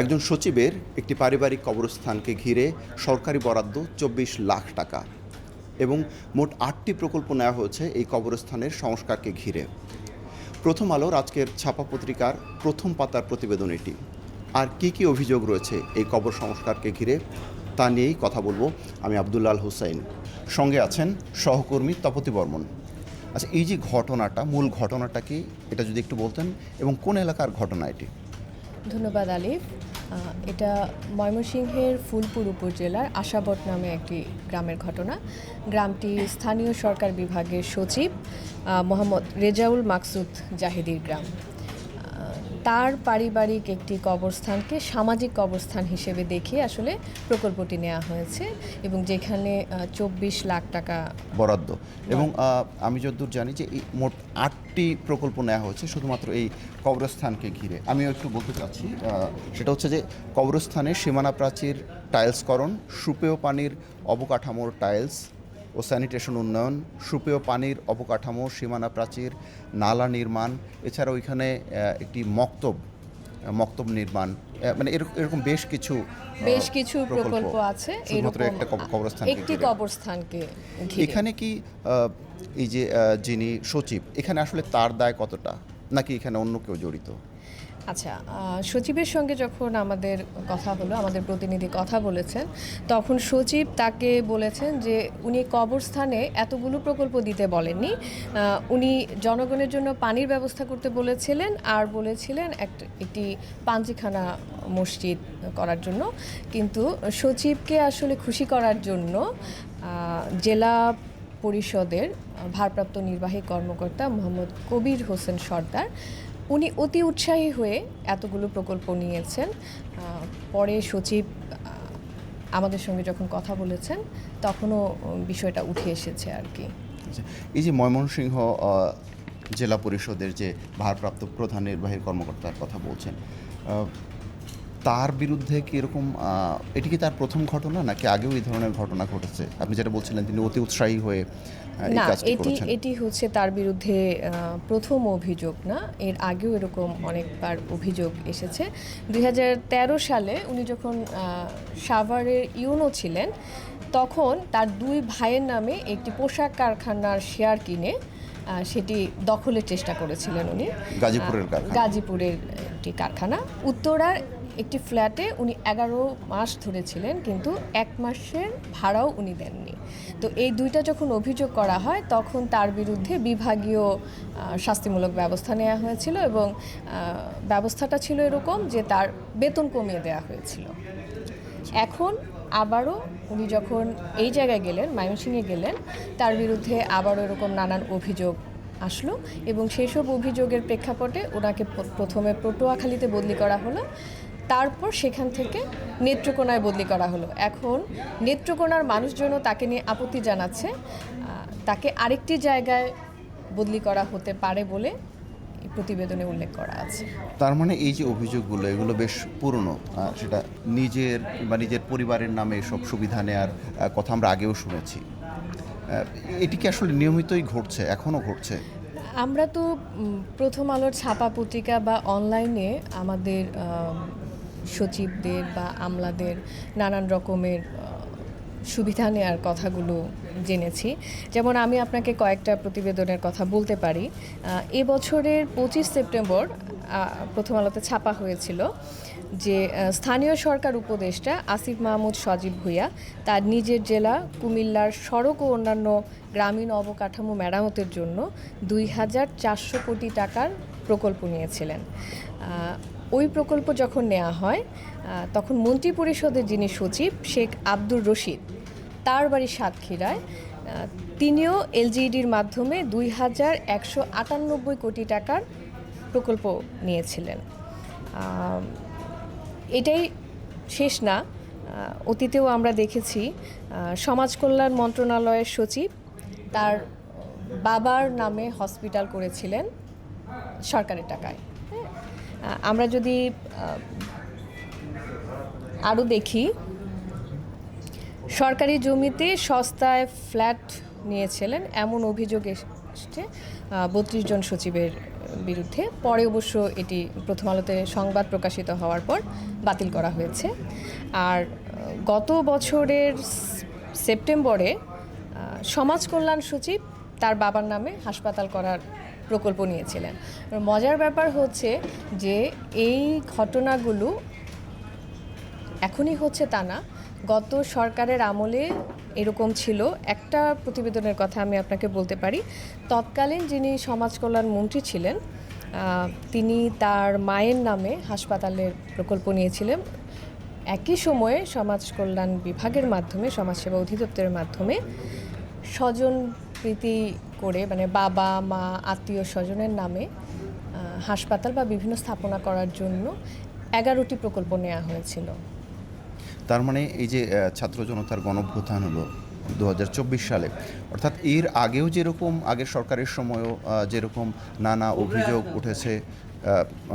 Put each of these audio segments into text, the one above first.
একজন সচিবের একটি পারিবারিক কবরস্থানকে ঘিরে সরকারি বরাদ্দ চব্বিশ লাখ টাকা এবং মোট আটটি প্রকল্প নেওয়া হয়েছে এই কবরস্থানের সংস্কারকে ঘিরে। প্রথম আলোর আজকের ছাপা পত্রিকার প্রথম পাতার প্রতিবেদন এটি আর কি কি অভিযোগ রয়েছে এই কবর সংস্কারকে ঘিরে, তা নিয়েই কথা বলব আমি আবদুল্লাল হুসাইন। সঙ্গে আছেন সহকর্মী তপতি বর্মন। আচ্ছা এই যে ঘটনাটা, মূল ঘটনাটা কি, এটা যদি একটু বলতেন, এবং কোন এলাকার ঘটনা এটি? ধন্যবাদ আলিফ। এটা ময়মনসিংহের ফুলপুর উপজেলার আশাবট নামে একটি গ্রামের ঘটনা। গ্রামটি স্থানীয় সরকার বিভাগের সচিব মোহাম্মদ রেজাউল মাকসুদ জাহিদির গ্রাম। তার পারিবারিক একটি কবরস্থানকে সামাজিক কবরস্থান হিসেবে দেখিয়ে আসলে প্রকল্পটি নেওয়া হয়েছে এবং যেখানে চব্বিশ লাখ টাকা বরাদ্দ। এবং আমি যতদূর জানি যে এই মোট আটটি প্রকল্প নেওয়া হয়েছে শুধুমাত্র এই কবরস্থানকে ঘিরে। আমিও একটু বলতে চাচ্ছি সেটা হচ্ছে যে কবরস্থানের সীমানা প্রাচীর টাইলসকরণ সুপেয় পানির অবকাঠামোর টাইলস ও স্যানিটেশন উন্নয়ন সুপেয় পানির অবকাঠামো সীমানা প্রাচীর নালা নির্মাণ এছাড়া ওইখানে একটি মক্তব মক্তব নির্মাণ মানে এরকম বেশ কিছু বেশ কিছু প্রকল্প। আছে শুধুমাত্র এরকম একটা কব- কবরস্থানকে একটি কবরস্থানকে এখানে কি এই যে যিনি সচিব এখানে আসলে তার দায় কতটা? নাকি এখানে অন্য কেউ জড়িত? আচ্ছা সচিবের সঙ্গে যখন আমাদের কথা হলো, আমাদের প্রতিনিধি কথা বলেছেন, তখন সচিব তাকে বলেছেন যে উনি কবরস্থানে এতগুলো প্রকল্প দিতে বলেননি। উনি জনগণের জন্য পানির ব্যবস্থা করতে বলেছিলেন আর বলেছিলেন একটা পাঞ্জিখানা মসজিদ করার জন্য। কিন্তু সচিবকে আসলে খুশি করার জন্য জেলা পরিষদের ভারপ্রাপ্ত নির্বাহী কর্মকর্তা মোহাম্মদ কবির হোসেন সর্দার উনি অতি উৎসাহী হয়ে এতগুলো প্রকল্প নিয়েছেন। পরে সচিব আমাদের সঙ্গে যখন কথা বলেছেন তখনও বিষয়টা উঠে এসেছে আর কি। আচ্ছা, এই যে ময়মনসিংহ জেলা পরিষদের যে ভারপ্রাপ্ত প্রধান নির্বাহী কর্মকর্তার কথা বলছেন তার বিরুদ্ধে কি এরকম এটি কি তার প্রথম ঘটনা নাকি আগেও এই ধরনের ঘটনা ঘটেছে? আপনি যেটা বলছিলেন তিনি অতি উৎসাহী হয়ে না এটি এটি হচ্ছে তার বিরুদ্ধে প্রথম অভিযোগ না এর আগেও এরকম অনেকবার অভিযোগ এসেছে। দু হাজার তেরো সালে উনি যখন সাভারের ইউনো ছিলেন তখন তার দুই ভাইয়ের নামে একটি পোশাক কারখানার শেয়ার কিনে সেটি দখলের চেষ্টা করেছিলেন উনি। গাজীপুরের গাজীপুরের একটি কারখানা। উত্তরার একটি ফ্ল্যাটে উনি এগারো মাস ধরেছিলেন কিন্তু এক মাসের ভাড়াও উনি দেননি। তো এই দুইটা যখন অভিযোগ করা হয়, তখন তার বিরুদ্ধে বিভাগীয় শাস্তিমূলক ব্যবস্থা নেওয়া হয়েছিল এবং ব্যবস্থাটা ছিল এরকম যে তার বেতন কমিয়ে দেওয়া হয়েছিল। এখন আবারও উনি যখন এই জায়গায় গেলেন, ময়মনসিংহে গেলেন, তার বিরুদ্ধে আবারও এরকম নানান অভিযোগ আসলো এবং সেই সব অভিযোগের প্রেক্ষাপটে ওনাকে প্রথমে পটুয়াখালীতে বদলি করা হলো। তারপর সেখান থেকে নেত্রকোনায় বদলি করা হলো। এখন নেত্রকোনার মানুষজনও তাকে নিয়ে আপত্তি জানাচ্ছে। তাকে আরেকটি জায়গায় বদলি করা হতে পারে বলে প্রতিবেদনে উল্লেখ করা আছে। তার মানে এই যে অভিযোগগুলো এগুলো বেশ পুরনো। সেটা নিজের বা নিজের পরিবারের নামে সব সুবিধা নেওয়ার কথা আমরা আগেও শুনেছি। এটি কি আসলে নিয়মিতই ঘটছে এখনও ঘটছে? আমরা তো প্রথম আলোর ছাপা পত্রিকা বা অনলাইনে আমাদের আম, সচিবদের বা আমলাদের নানান রকমের সুবিধা নেওয়ার কথাগুলো জেনেছি। যেমন আমি আপনাকে কয়েকটা প্রতিবেদনের কথা বলতে পারি। এবছরের পঁচিশ সেপ্টেম্বর প্রথম আলোতে ছাপা হয়েছিল যে স্থানীয় সরকার উপদেষ্টা আসিফ মাহমুদ সজীব ভুইয়া তার নিজের জেলা কুমিল্লার সড়ক ও অন্যান্য গ্রামীণ অবকাঠামো মেরামতের জন্য দুই হাজার চারশো কোটি টাকার প্রকল্প নিয়েছিলেন। ওই প্রকল্প যখন নেওয়া হয় তখন মন্ত্রী পরিষদের যিনি সচিব, শেখ আব্দুর রশিদ, তার বাড়ি সাতক্ষীরায় তিনিও এলজিইডির মাধ্যমে দুই হাজার একশো আটানব্বই কোটি টাকার প্রকল্প নিয়েছিলেন। এটাই শেষ না অতীতেও আমরা দেখেছি সমাজ কল্যাণ মন্ত্রণালয়ের সচিব, তার বাবার নামে হসপিটাল করেছিলেন সরকারের টাকায়। আমরা যদি আরও দেখি, সরকারি জমিতে সস্তায় ফ্ল্যাট নিয়েছিলেন, এমন অভিযোগ এসছে বত্রিশ জন সচিবের বিরুদ্ধে। পরে অবশ্য এটি প্রথম আলোতে সংবাদ প্রকাশিত হওয়ার পর বাতিল করা হয়েছে। আর, গত বছরের সেপ্টেম্বরে সমাজ কল্যাণ সচিব তার বাবার নামে হাসপাতাল করার প্রকল্প নিয়েছিলেন। মজার ব্যাপার হচ্ছে যে এই ঘটনাগুলো এখনই হচ্ছে তা না। গত সরকারের আমলে এরকম ছিল। একটা প্রতিবেদনের কথা আমি আপনাকে বলতে পারি। তৎকালীন যিনি সমাজ কল্যাণ মন্ত্রী ছিলেন তিনি তার মায়ের নামে হাসপাতালের প্রকল্প নিয়েছিলেন। একই সময়ে সমাজ কল্যাণ বিভাগের মাধ্যমে, সমাজসেবা অধিদপ্তরের মাধ্যমে স্বজন প্রীতি করে মানে বাবা মা আত্মীয় স্বজনের নামে হাসপাতাল বা বিভিন্ন স্থাপনা করার জন্য এগারোটি প্রকল্প নেওয়া হয়েছিল। তার মানে এই যে ছাত্র জনতার গণভ্যুত্থান হলো দু হাজার চব্বিশ সালে। অর্থাৎ এর আগেও যেরকম আগের সরকারের সময়ও যেরকম নানা অভিযোগ উঠেছে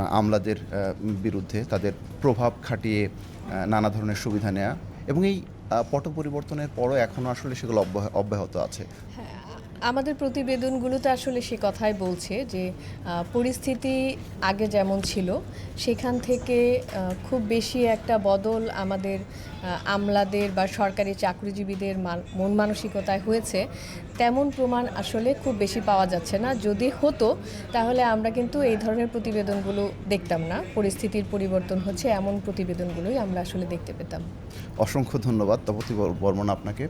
আমলাদের বিরুদ্ধে তাদের প্রভাব খাটিয়ে নানা ধরনের সুবিধা নেওয়া এবং এই পট পরিবর্তনের পরও এখনও আসলে সেগুলো অব্যাহ- অব্যাহত আছে। হ্যাঁ, আমাদের প্রতিবেদনগুলোতে আসলে সে কথাই বলছে যে পরিস্থিতি আগে যেমন ছিল, সেখান থেকে খুব বেশি একটা বদল আমাদের আমলাদের বা সরকারি চাকরিজীবীদের মান- মন মানসিকতায় হয়েছে। তেমন প্রমাণ আসলে খুব বেশি পাওয়া যাচ্ছে না। যদি হতো, তাহলে আমরা কিন্তু এই ধরনের প্রতিবেদনগুলো দেখতাম না। পরিস্থিতির পরিবর্তন হচ্ছে এমন প্রতিবেদনগুলোই আমরা আসলে দেখতে পেতাম। অসংখ্য ধন্যবাদ। তপতি বর- বর্মন আপনাকে।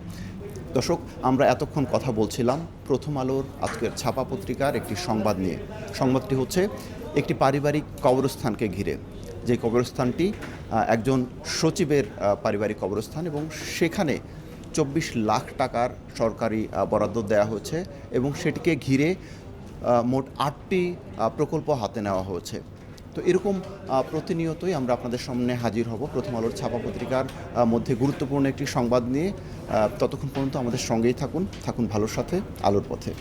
দর্শক, আমরা এতক্ষণ কথা বলছিলাম প্রথম আলোর আজকের ছাপা পত্রিকার একটি সংবাদ নিয়ে। সংবাদটি হচ্ছে, একটি পারিবারিক কবরস্থানকে ঘিরে। যে কবরস্থানটি একজন সচিবের পারিবারিক কবরস্থান এবং সেখানে চব্বিশ লাখ টাকার সরকারি বরাদ্দ দেওয়া হয়েছে এবং সেটিকে ঘিরে মোট আটটি প্রকল্প হাতে নেওয়া হয়েছে। তো এরকম প্রতিনিয়তই আমরা আপনাদের সামনে হাজির হব। প্রথম আলোর ছাপা পত্রিকার মধ্যে গুরুত্বপূর্ণ একটি সংবাদ নিয়ে। ততক্ষণ পর্যন্ত আমাদের সঙ্গেই থাকুন। থাকুন ভালোর সাথে, আলোর পথে।